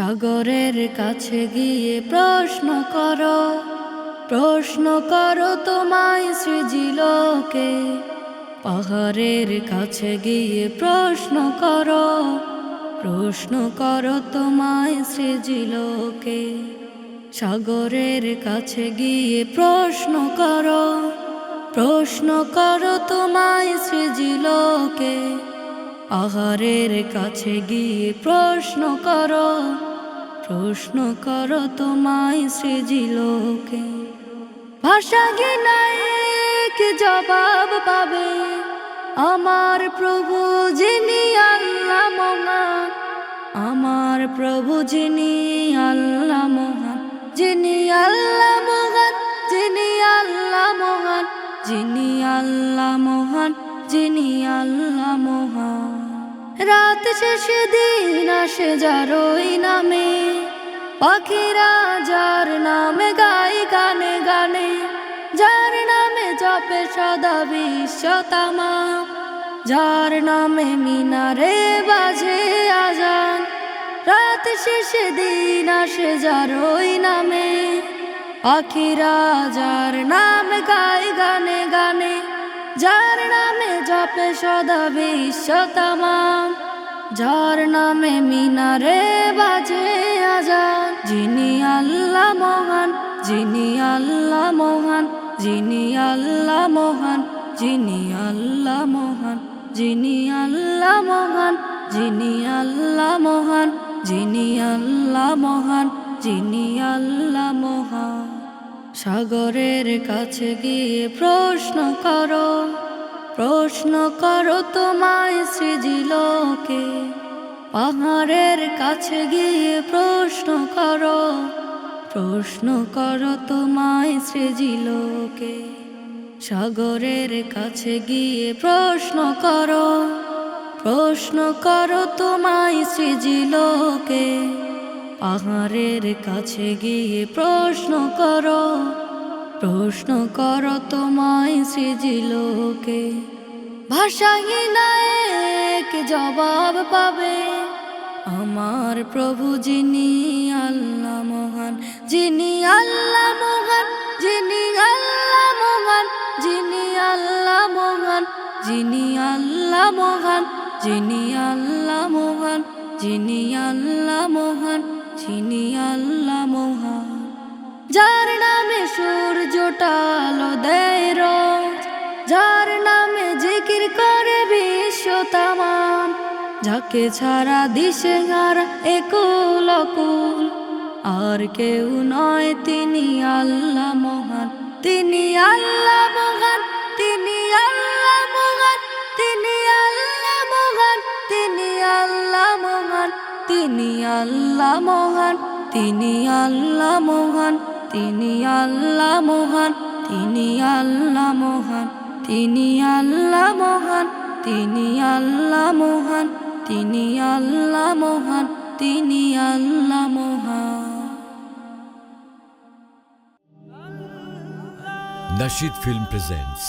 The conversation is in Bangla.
সাগরের কাছে গিয়ে প্রশ্ন করো প্রশ্ন করো তোমায় সৃজিলোকে। পাহাড়ের কাছে গিয়ে প্রশ্ন করো প্রশ্ন করো তোমায় সৃজিলোকে। সাগরের কাছে গিয়ে প্রশ্ন করো প্রশ্ন করো তোমায় সৃজিলোকে। আহারের কাছে গিয়ে প্রশ্ন করো প্রশ্ন করো তোমায় সৃজিলোকে ভাষা গিনায়ক জবাব পাবে। আমার প্রভু যিনি আল্লাহ মহান, আমার প্রভু যিনি আল্লাহ মহান, যিনি আল্লাহ মহান, যিনি আল্লাহ মহান, যিনি আল্লাহ মহান, যিনি আল্লাহ রাত শেষে দিন আসে যার ওই নামে। পাখিরা যার নামে গাই গানে গানে, যার নামে জপে সদা বিশ্বতামা, যার নামে মিনারে বাজে আজান। রাত শেষে দিন আসে যার ওই নামে, পাখিরা যার নামে গায় গানে গানে যার নামে জপে সদা বিশ্বতামাম, যার নামে মিনারে বাজে আজান। যিনি আল্লাহ মহান, যিনি আল্লাহ মহান, যিনি আল্লাহ মহান, যিনি আল্লাহ মহান, যিনি আল্লাহ মহান, যিনি আল্লাহ মহান, যিনি আল্লাহ মহান, যিনি আল্লাহ মহান। সাগরের কাছে গিয়ে প্রশ্ন করো প্রশ্ন করো তোমায় সৃজিলোকে পাহাড়ের কাছে গিয়ে প্রশ্ন করো প্রশ্ন করো তোমায় সৃজিলোকে সাগরের কাছে গিয়ে প্রশ্ন করো প্রশ্ন করো তোমায় সৃজিলোকে পাহাড়ের কাছে গিয়ে প্রশ্ন করো প্রশ্ন করো তোমায় সৃজিলোকে ভাষাহীন এক জবাব পাবে, আমার প্রভু যিনি আল্লাহ মহান, যিনি আল্লাহ মহান, যিনি আল্লাহ মহান, যিনি আল্লাহ মহান, যিনি আল্লাহ মহান, যিনি আল্লাহ মহান, যিনি আল্লাহ মহান। যার নামে জিকির করে বিশ্ব তামাম। যাকে ছাড়া দিশে হারা একুল অকুল। আর কেউ নয়, তিনি আল্লাহ মহান। তিনি আল্লাহ মহান, তিনি আল্লাহ মহান, তিনি আল্লাহ মহান, তিনি আল্লাহ মহান, তিনি আল্লাহ মহান, তিনি আল্লাহ মহান, তিনি আল্লাহ মহান, তিনি আল্লাহ মহান। তিনি আল্লাহ মহান, তিনি আল্লাহ মহান, তিনি আল্লাহ মহান, তিনি আল্লাহ মহান। Nashid Film presents